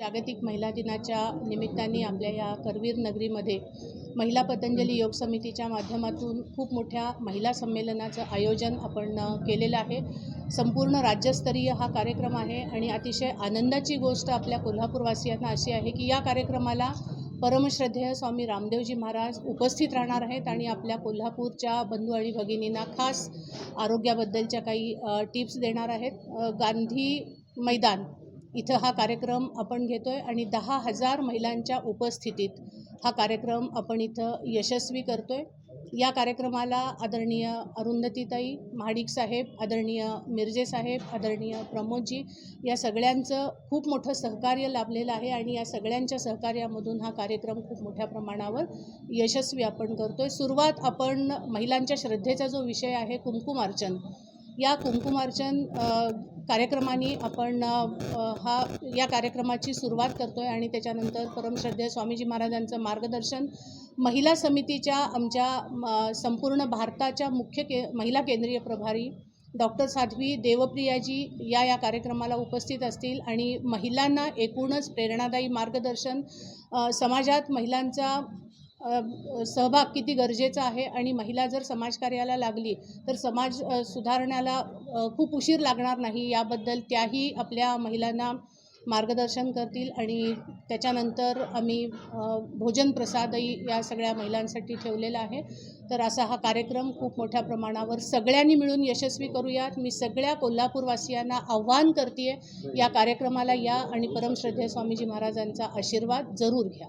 जागतिक महिला दिनाच्या निमित्ताने आपल्या या करवीर नगरीमध्ये महिला पतंजली योग समितीच्या माध्यमातून खूप मोठ्या महिला संमेलनाचं आयोजन आपण केलेलं आहे. संपूर्ण राज्यस्तरीय हा कार्यक्रम आहे आणि अतिशय आनंदाची गोष्ट आपल्या कोल्हापूरवासियांना अशी आहे की या कार्यक्रमाला परमश्रद्धेय स्वामी रामदेवजी महाराज उपस्थित राहणार आहेत आणि आपल्या कोल्हापूरच्या बंधू आणि भगिनींना खास आरोग्याबद्दलच्या काही टिप्स देणार आहेत. गांधी मैदान. इथं हा कार्यक्रम आपण घेतो आहे आणि दहा हजार महिलांच्या उपस्थितीत हा कार्यक्रम आपण इथं यशस्वी करतो आहे या कार्यक्रमाला आदरणीय अरुंधतीताई महाडिक साहेब आदरणीय मिरजे साहेब आदरणीय प्रमोदजी या सगळ्यांचं खूप मोठं सहकार्य लाभलेलं आहे आणि या सगळ्यांच्या सहकार्यामधून हा कार्यक्रम खूप मोठ्या प्रमाणावर यशस्वी आपण करतो आहे सुरुवात आपण महिलांच्या श्रद्धेचा जो विषय आहे कुंकुमार्चन. या कुंकुमार्चन कार्यक्रमाने आपण हा या कार्यक्रमाची सुरुवात करतो आहे आणि त्याच्यानंतर परमश्रद्धेय स्वामीजी महाराजांचं मार्गदर्शन महिला समितीच्या आमच्या म, संपूर्ण भारताच्या मुख्य के महिला केंद्रीय प्रभारी डॉक्टर साध्वी देवप्रियाजी या या कार्यक्रमाला उपस्थित असतील आणि महिलांना एकूणच प्रेरणादायी मार्गदर्शन समाजात महिलांचा सहभाग किती गरजेचा आहे आणि महिला जर समाजकार्याला लागली तर समाज सुधारण्याला खूप उशीर लागणार नाही. याबद्दल त्याही आपल्या महिलांना मार्गदर्शन करतील आणि त्याच्यानंतर आम्ही भोजन प्रसादही या सगळ्या महिलांसाठी ठेवलेला आहे. तर असा हा कार्यक्रम खूप मोठ्या प्रमाणावर सगळ्यांनी मिळून यशस्वी करूयात. मी सगळ्या कोल्हापूरवासियांना आव्हान करते या कार्यक्रमाला या आणि परमश्रद्धेय स्वामीजी महाराजांचा आशीर्वाद जरूर घ्या.